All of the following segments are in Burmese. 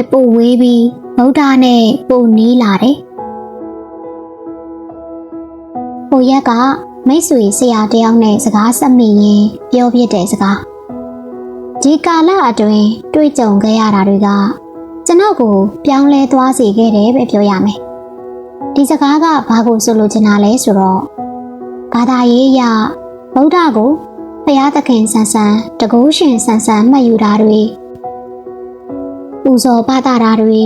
နဲ့ပို့ဝေးပြီးဗုဒ္ဓနဲ့ပို့နီးလာတယ်။ဟိုရက်ကမိတ်ဆွေဆရာတယောက်နဲ့စကားဆက်မိရင်ပြောပြတဲ့စကားဒီကာလအတွင်းတွေ့ကြုံခဲ့ရတာတွေကကျွန်တော်ကိုပြောင်းလဲသွားစေခဲ့တယ်ပဲပြောရမယ်။ဒီစကားကဘာကိုဆိုလိုချင်တာလဲဆိုတော့ဘာသာရေးအရဗုဒ္ဓကိုဘုရားသခင်ဆန်ဆန်တကုရှင်ဆန်ဆန်မှတ်ယူတာတွေ ပူဇော်ပသတာတွေ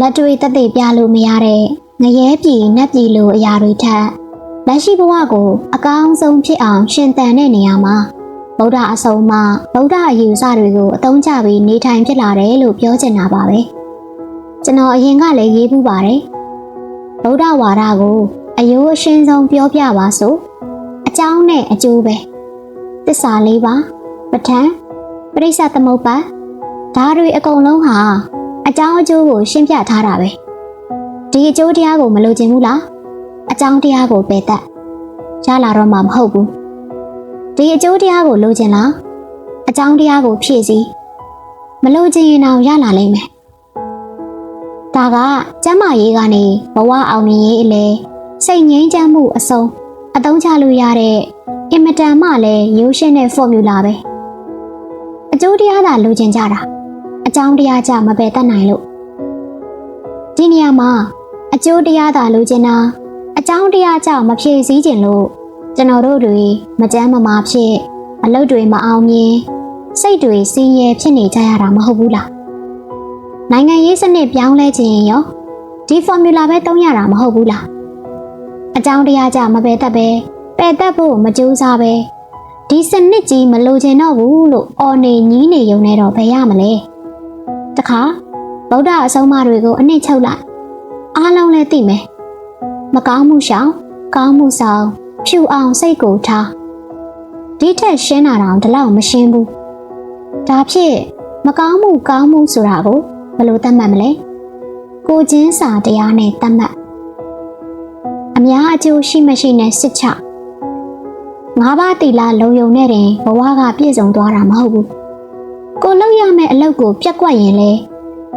လက်တွေတသက်ပြလို့မရတဲ့ငရဲပြည်နတ်ပြည်လိုအရာတွေထက်လက်ရှိဘဝကိုအကောင်းဆုံးဖြစ်အောင်ရှင်သန်တဲ့နေရာမှာဗုဒ္ဓအဆုံးအမဗုဒ္ဓအယူဆတွေကိုအသုံးချပြီးနေထိုင်ဖြစ်လာတယ်လို့ပြောချင်တာပါပဲကျွန်တော်အရင်ကလည်းရေးပူးပါတယ်ဗုဒ္ဓဝါဒကိုအယိုးအရှင်းဆုံးပြောပြပါဆိုအကြောင်းနဲ့အကျိုးပဲတစ္ဆာလေးပါပဋ္ဌာန်းပရိစ္ဆသမုပ္ပါဒါ တွေအကုန်လုံးဟာအကြောင်းအကျိုးကိုရှင်းပြထားတာပဲဒီအကျိုးတရားကိုမလိုချင်ဘူးလားအကြောင်းတရားကိုပယ်တတ်ရလာတော့မှမဟုတ်ဘူးဒီအကျိုးတရားကိုလိုချင်လားအကြောင်းတရားကိုဖြည့်စည်းမလိုချင်ရင်တော့ရလာလိမ့်မယ်ဒါကကျမ်းမာရေးကနေဘဝအောင်မြင်ရေးအလဲစိတ်ငြိမ်းချမ်းမှုအဆုံးအသုံးချလို့ရတဲ့အင်မတန်မှလည်းရိုးရှင်းတဲ့ formula ပဲအကျိုးတရားသာလိုချင်ကြတာ အကြောင်းတရားကြမပယ်တတ်နိုင်လို့ဒီနေရာမှာအကျိုးတရားသာလိုချင်တာအကြောင်းတရားကြောင့်မဖြည့်ဆည်းခြင်းလို့ကျွန်တော်တို့တွေမကြမ်းမမာဖြစ်အလုပ်တွေမအောင်မြင်စိတ်တွေစင်းရဲဖြစ်နေကြရတာမဟုတ်ဘူးလားနိုင်ငံရေးစနစ်ပြောင်းလဲခြင်းရောဒီ formula ပဲသုံးရတာမဟုတ်ဘူးလားအကြောင်းတရားကြောင့်မပယ်တတ်ပဲပယ်တတ်ဖို့မကြိုးစားပဲဒီစနစ်ကြီးမလိုချင်တော့ဘူးလို့အော်နေညီးနေုံနဲ့တော့ဘယ်ရမလဲ တခါဗုဒ္ဓအဆုံးအမတွေကိုအနှစ်ချုပ်လိုက်အားလုံးလည်းသိမယ်မကောင်းမှုရှောင်ကောင်းမှုဆောင်ဖြူအောင်စိတ်ကိုထားဒီထက်ရှင်းတာတော့ဒီလောက်မရှင်းဘူးဒါဖြင့်မကောင်းမှုကောင်းမှုဆိုတာကိုဘယ်လိုသတ်မှတ်မလဲကိုချင်းစာတရားနဲ့သတ်မှတ်အများအကျိုးရှိမရှိနဲ့စစ်ချငါးပါးတီလာလုံယုံနဲ့တင်ဘဝကပြည့်စုံသွားတာမဟုတ်ဘူး ကိုလောက်ရမယ့်အလုပ်ကိုပြက်ကွက်ရင်လေ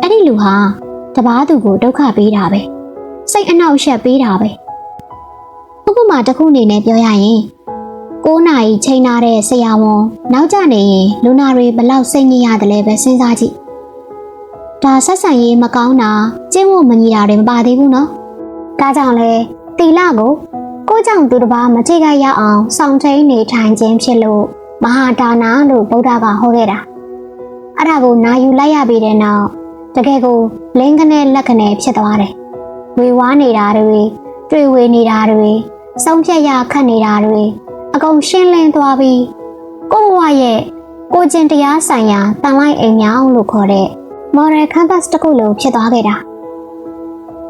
အဲ့ဒီလူဟာတပားသူကိုဒုက္ခပေးတာပဲစိတ်အနှောက်အယှက်ပေးတာပဲဥပမာတစ်ခုအနေနဲ့ပြောရရင်9နာရီချိန်နာတဲ့ဆရာဝန်နောက်ကျနေရင်လူနာတွေဘလောက်စိတ်ညစ်ရတယ်လဲပဲစဉ်းစားကြည့်ဒါဆက်ဆံရေးမကောင်းတာကျင့်ဝတ်မညီတာတွေမပါသေးဘူးနော်ဒါကြောင့်လဲတီလာကိုကိုကြောင့်သူတစ်ပါးမထိခိုက်ရအောင်စောင့်ထိန်နေထိုင်ခြင်းဖြစ်လို့မဟာဒါနာလို့ဗုဒ္ဓကဟောခဲ့တာ အဲ့ဒါကိုနာယူလိုက်ရပြီးတဲ့နောက်တကယ်ကိုလင်းကနေလက်ကနေဖြစ်သွားတယ်ဝေဝါးနေတာတွေတွေ့ဝေနေတာတွေဆုံးဖြတ်ရခတ်နေတာတွေအကုန်ရှင်းလင်းသွားပြီးကိုဘဝရဲ့ကိုကျင်တရားဆိုင်ရာတန်လိုက်အိမ်မြောင်လို့ခေါ်တဲ့ moral compass တစ်ခုလုံးဖြစ်သွားခဲ့တာ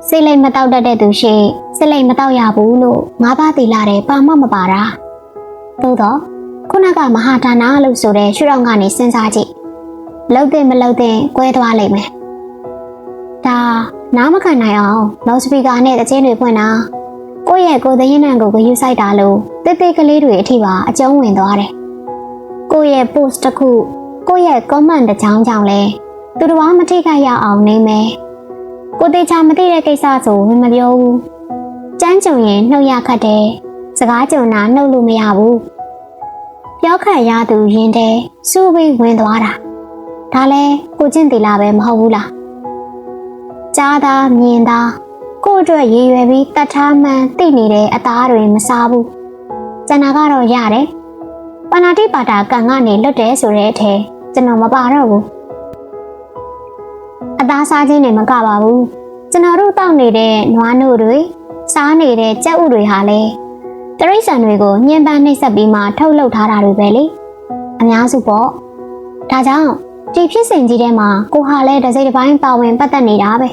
စိတ်လိမ်မတောက်တတ်တဲ့သူရှိစိတ်လိမ်မတောက်ရဘူးလို့ငါးပါးသီလာတယ်ပါမမပါတာသို့တော့ခုနကမဟာဒါနာလို့ဆိုတဲ့ရှုထောင့်ကနေစဉ်းစားကြည့် လှုပ်တဲ့မလှုပ်တဲ့ကွဲသွားလိမ့်မယ်ဒါနားမခံနိုင်အောင်လော့စပီကာနဲ့တခြင်းတွေဖွင့်တာကိုယ့်ရဲ့ကိုယ်သရင်နံကိုဂယူဆိုင်တာလို့တိတ်တိတ်ကလေးတွေအထိပါအကျုံးဝင်သွားတယ်ကိုယ့်ရဲ့ post တစ်ခုကိုယ့်ရဲ့ comment တစ်ချောင်းကြောင့်လဲသူတော်ဘာမထိခိုက်ရအောင်နေမယ်ကိုတေချာမသိတဲ့ကိစ္စဆိုဝင်မပြောဘူးကြမ်းကြုံရင်နှုတ်ရခတ်တယ်စကားကြုံတာနှုတ်လို့မရဘူးပြောခန့်ရသူရင်တဲ့စူးပြီးဝင်သွားတာ ဒါလဲကိုကျင့်တီလာပဲမဟုတ်ဘူးလားကြားသာမြင်သာကို့အတွက်ရည်ရွယ်ပြီးတတ်ထားမှန်းသိနေတဲ့အသားတွေမစားဘူးကျန်တာကတော့ရတယ်ပဏာတိပါတာကံကနေလွတ်တယ်ဆိုတဲ့အထဲကျွန်တော်မပါတော့ဘူးအသားစားခြင်းတွေမကပါဘူးကျွန်တော်တို့တောက်နေတဲ့နွားနို့တွေစားနေတဲ့ကြက်ဥတွေဟာလေတရိတ်ဆန်တွေကိုညှဉ်းပန်းနှိပ်စက်ပြီးမှထုတ်လုပ်ထားတာတွေပဲလေအများစုပေါ့ဒါကြောင့် ဒီဖြစ်စဉ်ကြီးထဲမှာကိုဟာလဲတစ်စိတ်တစ်ပိုင်းပါဝင်ပတ်သက်နေတာပဲ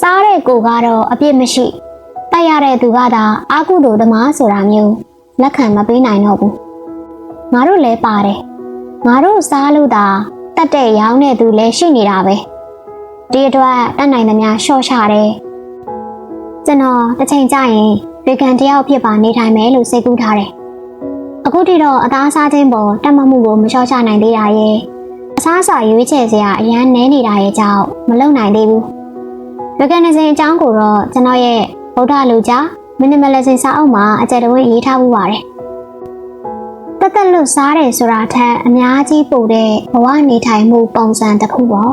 စားတဲ့ကိုကတော့အပြစ်မရှိတိုက်ရတဲ့သူကသာအာကုသိုလ်သမားဆိုတာမျိုးလက်ခံမပေးနိုင်တော့ဘူးငါတို့လည်းပါတယ်ငါတို့စားလို့သာတတ်တဲ့ရောင်းတဲ့သူလည်းရှိနေတာပဲဒီအတွက်တတ်နိုင်သမျှရှော့ချတယ်ကျွန်တော်တစ်ချိန်ကျရင်ဗေကန်တယောက်ဖြစ်ပါနေထိုင်မယ်လို့စိတ်ကူးထားတယ်အခုထိတော့အသားစားခြင်းပေါ်တတ်မှတ်မှုကိုမလျှော့ချနိုင်သေးတာရဲ့ အစားအစာရွေးချယ်စရာအရန်နဲနေတာရဲ့ကြောင့်မလုံနိုင်သေးဘူး။ veganism အကြောင်းကိုတော့ကျွန်တော်ရဲ့ဗုဒ္ဓလူကြား minimalism စာအုပ်မှာအကြံတဝင်းရေးထားမှုပါတယ်။တက်တက်လွတ်စားတယ်ဆိုတာထက်အများကြီးပိုတဲ့ဘဝနေထိုင်မှုပုံစံတစ်ခုပေါ့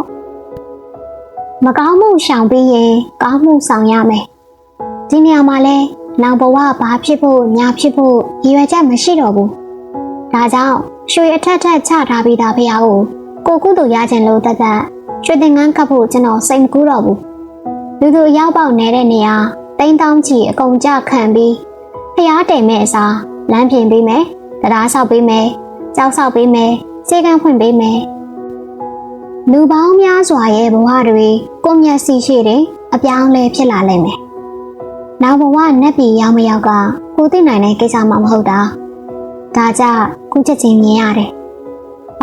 ။မကောင်းမှုရှောင်ပြီးရင်ကောင်းမှုဆောင်ရမယ်။ဒီနေရာမှာလဲနောင်ဘဝဘာဖြစ်ဖို့ညာဖြစ်ဖို့ရည်ရွယ်ချက်မရှိတော့ဘူး။ဒါကြောင့်ရွှေအထက်ထက်ချထားပြီးသားဖះကို ကိုကုသိုလ်ရခြင်းလို့တက်တက်ရွှေသင်္ကန်းကပ်ဖို့ကျွန်တော်စိတ်မကူးတော့ဘူး။လူသူရောက်ပေါက်နေတဲ့နေရာတိန်းတောင်းချီအကုန်ကြခံပြီးဖះတယ်မဲ့အစားလမ်းပြင်ပေးမယ်။တရားဆောက်ပေးမယ်။ကြောက်ဆောက်ပေးမယ်။စေကန်းဖွင့်ပေးမယ်။လူပေါင်းများစွာရဲ့ဘဝတွေကိုမျက်စိရှိတယ်အပြောင်းလဲဖြစ်လာလိမ့်မယ်။နောက်ဘဝနက်ပြည်ရောက်မရောက်ကကိုသိနိုင်တဲ့ကိစ္စမှမဟုတ်တာ။ဒါကြခုချက်ချင်းမြင်ရတယ်။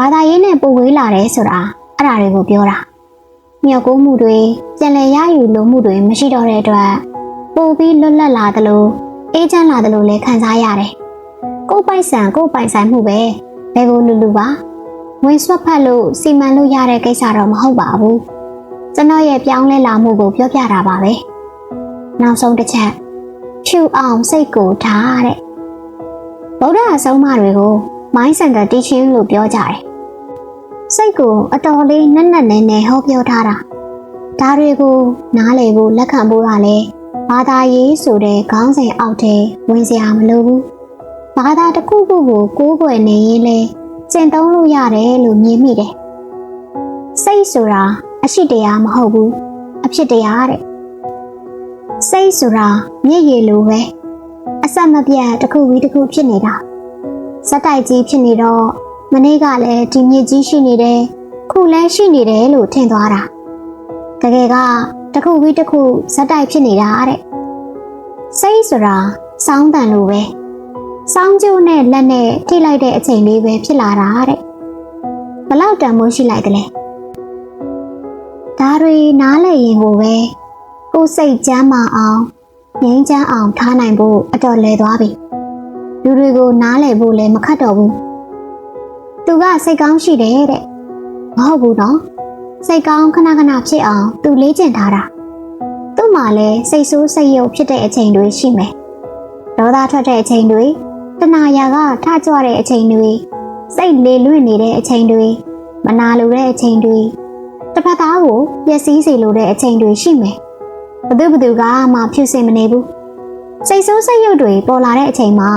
ဘာသာရေးနဲ့ပိုဝေးလာတယ်ဆိုတာအဲ့ဒါတွေကိုပြောတာ။မြောက်ကိုမှုတွေပြန်လည်ရယူလိုမှုတွေမရှိတော့တဲ့အတွက်ပိုပြီးလွတ်လပ်လာသလိုအေးချမ်းလာသလိုလည်းခံစားရတယ်။ကိုယ်ပိုက်ဆံကိုယ်ပိုင်ဆိုင်မှုပဲဘယ်ကိုလူလူပါဝင်ဆွတ်ဖက်လို့စီမံလို့ရတဲ့ကိစ္စတော့မဟုတ်ပါဘူး။ကျွန်တော်ရဲ့ပြောင်းလဲလာမှုကိုပြောပြတာပါပဲ။နောက်ဆုံးတစ်ချက်ဖြူအောင်စိတ်ကိုထားတဲ့ဗုဒ္ဓအဆုံးအမတွေကို mind center teaching လို့ပြောကြတယ်။ စိတ်ကိုအတော်လေးနက်နက်နဲနဲဟောပြောထားတာ။ဒါတွေကိုနားလည်ဖို့လက်ခံဖို့ကလည်းဘာသာရေးဆိုတဲ့ခေါင်းစဉ်အောက်ထဲဝင်စရာမလိုဘူး။ဘာသာတစ်ခုခုကိုကိုးကွယ်နေရင်လေကျင့်သုံးလို့ရတယ်လို့မြင်မိတယ်။စိတ်ဆိုတာအရှိတရားမဟုတ်ဘူး။အဖြစ်တရားတဲ့။စိတ်ဆိုတာမျက်ရည်လိုပဲ။အဆက်မပြတ်တစ်ခုပြီးတစ်ခုဖြစ်နေတာ။စက်တိုက်ကြီးဖြစ်နေတော့ မနေ့ကလည်းဒီမြစ်ကြီးရှိနေတယ်။ခုလည်းရှိနေတယ်လို့ထင်သွားတာ။တကယ်ကတစ်ခုပြီးတစ်ခုဇက်တိုက်ဖြစ်နေတာတဲ့စိတ်ဆိုတာစောင်းတန်လိုပဲစောင်းကျိုးနဲ့လက်နဲ့ထိလိုက်တဲ့အချိန်လေးပဲဖြစ်လာတာတဲ့ဘလောက်တန်မိုးရှိလိုက်တယ်လဲဒါတွေနားလည်ရင်ကိုပဲကိုယ်စိတ်ကြမ်းမအောင်ငြိမ်းချမ်းအောင်ထားနိုင်ဖို့အတော်လဲသွားပြီလူတွေကိုနားလည်ဖို့လည်းမခတ်တော့ဘူး သူကစိတ်ကောင်းရှိတယ်တဲ့မဟုတ်ဘူးနော်စိတ်ကောင်းခဏခဏဖြစ်အောင်သူလေ့ကျင့်ထားတာသူ့မှာလည်းစိတ်ဆိုးစိတ်ယုတ်ဖြစ်တဲ့အချိန်တွေရှိမယ်ဒေါသထွက်တဲ့အချိန်တွေတဏှာရာကထကြွတဲ့အချိန်တွေစိတ်လေလွင့်နေတဲ့အချိန်တွေမနာလိုတဲ့အချိန်တွေတစ်ဖက်သားကိုပျက်စီးစေလိုတဲ့အချိန်တွေရှိမယ်ဘသူဘသူကမှဖြူစင်မနေဘူးစိတ်ဆိုးစိတ်ယုတ်တွေပေါ်လာတဲ့အချိန်မှာ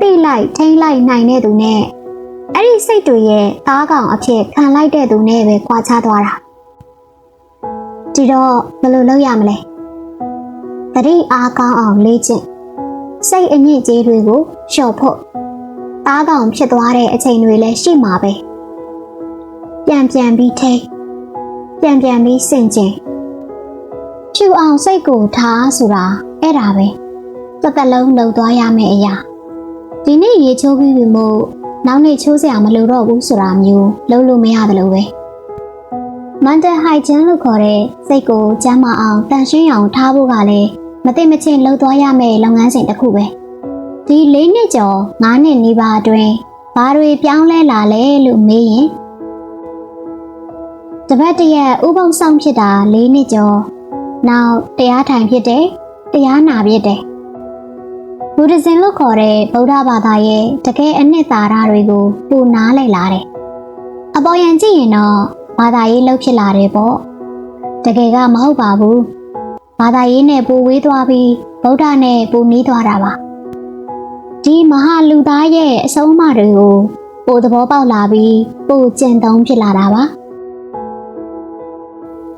တိလိုက်ထိမ့်လိုက်နိုင်တဲ့သူနဲ့ အဲ့ဒီစိတ်တွေရဲ့သားကောင်အဖြစ်ခံလိုက်တဲ့သူနဲ့ပဲကြွားချသွားတာဒီတော့ဘယ်လိုလုပ်ရမလဲတတိအားကောင်းအောင်လေ့ကျင့်စိတ်အညစ်အကြေးတွေကိုလျှော့ဖို့သားကောင်ဖြစ်သွားတဲ့အချိန်တွေလည်းရှိမှာပဲပြန်ပြန်ပြီးထိပြန်ပြန်ပြီးစင်ကျင်ဖြူအောင်စိတ်ကိုထားဆိုတာအဲ့ဒါပဲတစ်သက်လုံးလှုပ်သွားရမယ့်အရာဒီနေ့ရေချိုးပြီးပြီမို့ နောက်နေ့ချိုးစရာမလိုတော့ဘူးဆိုတာမျိုးလုံးလို့မရတယ်လို့ပဲ mental hygiene လို့ခေါ်တဲ့စိတ်ကိုကျန်းမာအောင်တန်ရှင်းအောင်ထားဖို့ကလည်းမသိမချင်းလှုပ်သွားရမယ့်လုပ်ငန်းစဉ်တစ်ခုပဲဒီ၄နှစ်ကျော်၅နှစ်နီးပါးအတွင်းဘာတွေပြောင်းလဲလာလဲလို့မေးရင်တပတ်တရက်ဥပုံဆောင်ဖြစ်တာ၄နှစ်ကျော်နောက်တရားထိုင်ဖြစ်တယ်တရားနာဖြစ်တယ် ဘုဒ္ဓဇင်လို့ခေါ်တဲ့ဗုဒ္ဓဘာသာရဲ့တကယ်အနှစ်သာရတွေကိုပိုနားလည်လာတယ်။အပေါ်ယံကြည့်ရင်တော့ဘာသာရေးလှုပ်ဖြစ်လာတယ်ပေါ့။တကယ်ကမဟုတ်ပါဘူး။ဘာသာရေးနဲ့ပိုဝေးသွားပြီးဗုဒ္ဓနဲ့ပိုနီးသွားတာပါ။ဒီမဟာလူသားရဲ့အဆုံးအမတွေကိုပိုသဘောပေါက်လာပြီးပိုကျင့်သုံးဖြစ်လာတာပါ။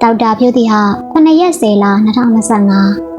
ဒေါက်တာဖြိုးတီဟာ9ရက်10လ2025